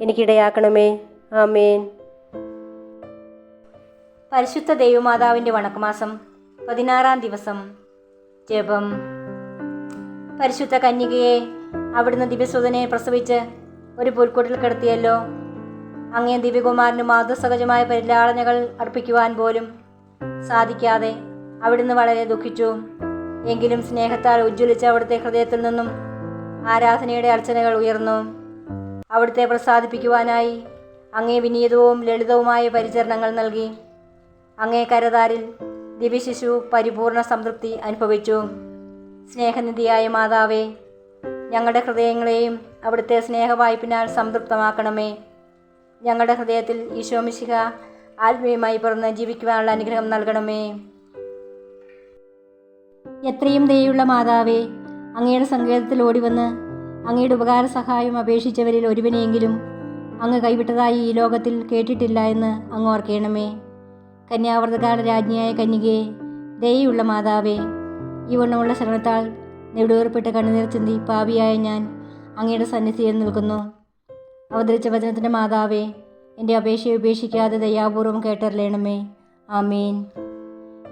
എനിക്കിടയാക്കണമേ. ആമേൻ. പരിശുദ്ധ ദൈവമാതാവിന്റെ വണക്കമാസം പതിനാറാം ദിവസം. ജപം. പരിശുദ്ധ കന്യകയെ അവിടുന്ന് ദിവ്യസുതനെ പ്രസവിച്ച് ഒരു പുൽക്കൂട്ടിൽ കിടത്തിയല്ലോ. അങ്ങേ ദിവ്യകുമാരന് മാതൃസഹജമായ പരിലാളനകൾ അർപ്പിക്കുവാൻ പോലും സാധിക്കാതെ അവിടുന്ന് വളരെ ദുഃഖിച്ചു. എങ്കിലും സ്നേഹത്താൽ ഉജ്ജ്വലിച്ച അവിടുത്തെ ഹൃദയത്തിൽ നിന്നും ആരാധനയുടെ അർച്ചനകൾ ഉയർന്നു. അവിടുത്തെ പ്രസാദിപ്പിക്കുവാനായി അങ്ങേ വിനീതവും ലളിതവുമായ പരിചരണങ്ങൾ നൽകി. അങ്ങേ കരതാരിൽ ദിവ്യശിശു പരിപൂർണ സംതൃപ്തി അനുഭവിച്ചു. സ്നേഹനിധിയായ മാതാവേ ഞങ്ങളുടെ ഹൃദയങ്ങളെയും അവിടുത്തെ സ്നേഹവായ്പിനാൽ സംതൃപ്തമാക്കണമേ. ഞങ്ങളുടെ ഹൃദയത്തിൽ ഈശോമിശിഹ ആത്മീയമായി പിറന്ന് ജീവിക്കുവാനുള്ള അനുഗ്രഹം നൽകണമേ. എത്രയും ദയുള്ള മാതാവേ അങ്ങയുടെ സങ്കേതത്തിൽ ഓടിവന്ന് അങ്ങയുടെ ഉപകാര സഹായം അപേക്ഷിച്ചവരിൽ ഒരുവനെയെങ്കിലും അങ്ങ് കൈവിട്ടതായി ഈ ലോകത്തിൽ കേട്ടിട്ടില്ല എന്ന് അങ്ങ് ഓർക്കണമേ. കന്യാവർത്തകാല രാജ്ഞിയായ കന്യകയെ ദയുള്ള മാതാവേ ഈ വണ്ണമുള്ള ശരണത്താൽ നെടുവേർപ്പെട്ട് കണ്ണുനീർ ചിന്തി പാപിയായ ഞാൻ അങ്ങയുടെ സന്നിധിയിൽ നിൽക്കുന്നു. അവതരിച്ച വചനത്തിന്റെ മാതാവേ എന്റെ അപേക്ഷയെ ഉപേക്ഷിക്കാതെ ദയാപൂർവം കേട്ടറിയണമേ ആമീൻ.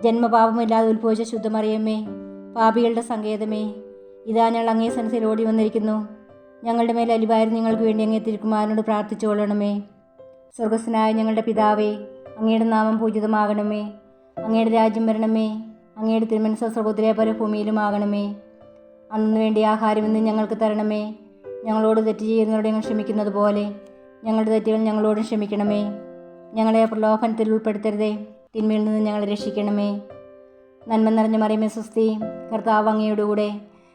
ജന്മപാപമില്ലാതെ ഉത്ഭവിച്ച ശുദ്ധമറിയമ്മേ പാപികളുടെ സങ്കേതമേ ഇതാ ഞങ്ങൾ അങ്ങേ സന്നിധിയിൽ ഓടി വന്നിരിക്കുന്നു. ഞങ്ങളുടെ മേൽ അലിവായിരുന്നു നിങ്ങൾക്ക് വേണ്ടി അങ്ങേ തിരുക്കുമാരനോട് പ്രാർത്ഥിച്ചുകൊള്ളണമേ സ്വർഗസ്വനായ ഞങ്ങളുടെ പിതാവേ അങ്ങയുടെ നാമം പൂജിതമാകണമേ. അങ്ങയുടെ രാജ്യം വരണമേ. അങ്ങയുടെ തിരുമനസ് പോലെ ഭൂമിയിലുമാകണമേ അന്നു വേണ്ടി ആഹാരം ഇന്ന് ഞങ്ങൾക്ക് തരണമേ. ഞങ്ങളോട് തെറ്റ് ചെയ്യുന്നവരോട് ഞങ്ങൾ ക്ഷമിക്കുന്നത് പോലെ ഞങ്ങളുടെ തെറ്റുകൾ ഞങ്ങളോട് ക്ഷമിക്കണമേ. ഞങ്ങളെ പ്രലോഭനത്തിൽ ഉൾപ്പെടുത്തരുതേ. തിന്മയിൽ നിന്ന് ഞങ്ങളെ രക്ഷിക്കണമേ. നന്മ നിറഞ്ഞ മറിയമേ സ്വസ്തി കർത്താവ് അങ്ങയുടെ കൂടെ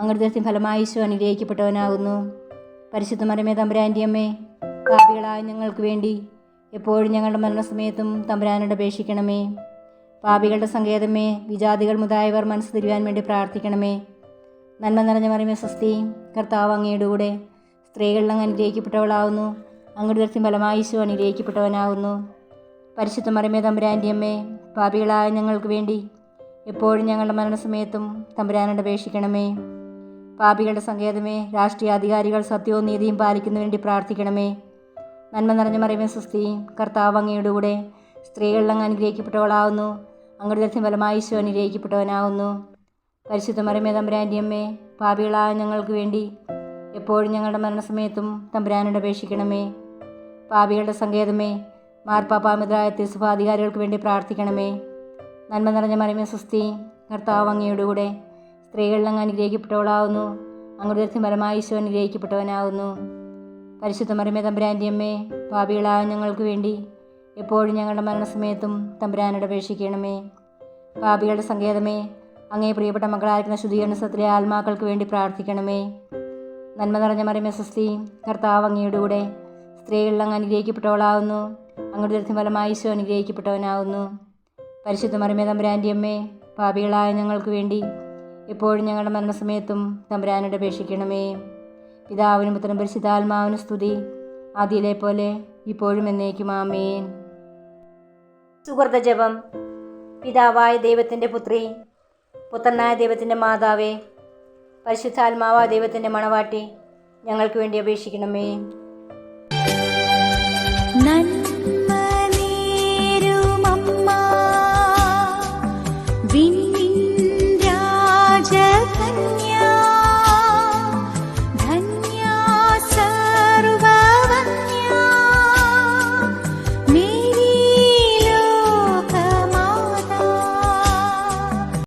ദൃശ്യം ഫലമായി ഈശോ അനുഗ്രഹിക്കപ്പെട്ടവനാകുന്നു. പരിശുദ്ധ മരമേ തമ്പുരാന്റെ അമ്മേ പാപികളായ ഞങ്ങൾക്ക് വേണ്ടി എപ്പോഴും ഞങ്ങളുടെ മരണസമയത്തും തമ്പുരാനോട് അപേക്ഷിക്കണമേ. പാപികളുടെ സങ്കേതമേ വിജാതികൾ മുതായവർ മനസ്സ് തിരുവാൻ വേണ്ടി പ്രാർത്ഥിക്കണമേ. നന്മ നിറഞ്ഞ മറിയമേ സ്വസ്തി കർത്താവ് അങ്ങയുടെ കൂടെ സ്ത്രീകളിൽ അങ്ങ് അനുഗ്രഹിക്കപ്പെട്ടവളാവുന്നു. അങ്ങോട്ട് ദർശനം ഫലമായി ഈശോ അനുഗ്രഹിക്കപ്പെട്ടവനാകുന്നു. പരിശുദ്ധ മറിയമേ തമ്പുരാന്റെ അമ്മേ പാപികളായ ഞങ്ങൾക്ക് വേണ്ടി എപ്പോഴും ഞങ്ങളുടെ മരണസമയത്തും തമ്പുരാനോട് അപേക്ഷിക്കണമേ. പാപികളുടെ സങ്കേതമേ രാഷ്ട്രീയ അധികാരികൾ സത്യവും നീതിയും പാലിക്കുന്നതിന് വേണ്ടി പ്രാർത്ഥിക്കണമേ. നന്മ നിറഞ്ഞ മറിയമേ സുസ്തി കർത്താവ് അങ്ങയുടെ കൂടെ സ്ത്രീകളിൽ അങ്ങ് അനുഗ്രഹിക്കപ്പെട്ടവളാവുന്നു. അങ്ങയുടെ ദർശനം ഫലമായി ഈശോ അനുഗ്രഹിക്കപ്പെട്ടവനാവുന്നു. പരിശുദ്ധ മറിയമേ തമ്പുരാന്റെ അമ്മേ പാപികളായ ഞങ്ങൾക്ക് വേണ്ടി എപ്പോഴും ഞങ്ങളുടെ മരണസമയത്തും തമ്പുരാനോട് അപേക്ഷിക്കണമേ. പാപികളുടെ സങ്കേതമേ മാർപ്പാപ്പാമിതരായ തിരുസഭാധികാരികൾക്ക് വേണ്ടി പ്രാർത്ഥിക്കണമേ. നന്മ നിറഞ്ഞ മറിയമേ സുസ്തി കർത്താവ് അങ്ങയുടെ കൂടെ സ്ത്രീകളിൽ അങ്ങ് അനുഗ്രഹിക്കപ്പെട്ടവളാവുന്നു. അങ്ങയുടെ ഫലമായി ഈശോ അനുഗ്രഹിക്കപ്പെട്ടവനാവുന്നു. പരിശുദ്ധ മരമേ തമ്പുരാന്റെ അമ്മേ ഞങ്ങൾക്ക് വേണ്ടി എപ്പോഴും ഞങ്ങളുടെ മരണസമയത്തും തമ്പുരാനോട് അപേക്ഷിക്കണമേ. പാപികളുടെ സങ്കേതമേ അങ്ങേ പ്രിയപ്പെട്ട മക്കളായിരിക്കുന്ന ശുദ്ധീകരണത്തിലെ ആത്മാക്കൾക്ക് വേണ്ടി പ്രാർത്ഥിക്കണമേ. നന്മ നിറഞ്ഞ മരമേ സസ്തി കർത്താവ് അങ്ങയുടെ കൂടെ സ്ത്രീകളിൽ അങ്ങ് അനുഗ്രഹിക്കപ്പെട്ടവളാവുന്നു. അങ്ങയുടെ ദൃശ്യം ഫലമായി ഈശോ അനുഗ്രഹിക്കപ്പെട്ടവനാവുന്നു. പരിശുദ്ധ മരമേ തമ്പുരാന്റെ അമ്മേ പാപികളായ ഞങ്ങൾക്ക് വേണ്ടി എപ്പോഴും ഞങ്ങളുടെ മരണസമയത്തും തമ്പുരാനോട് അപേക്ഷിക്കണമേ. പിതാവിനും പുത്രനും പരിശുദ്ധാത്മാവിനും സ്തുതി. ആദ്യയിലെ പോലെ ഇപ്പോഴും എന്നേക്കും. ആമേൻ. സുഹൃത ജപം. പിതാവായ ദൈവത്തിന്റെ പുത്രി പുത്രനായ ദൈവത്തിന്റെ മാതാവേ പരിശുദ്ധാത്മാവായ ദൈവത്തിന്റെ മണവാട്ടി ഞങ്ങൾക്ക് വേണ്ടി അപേക്ഷിക്കണമേ.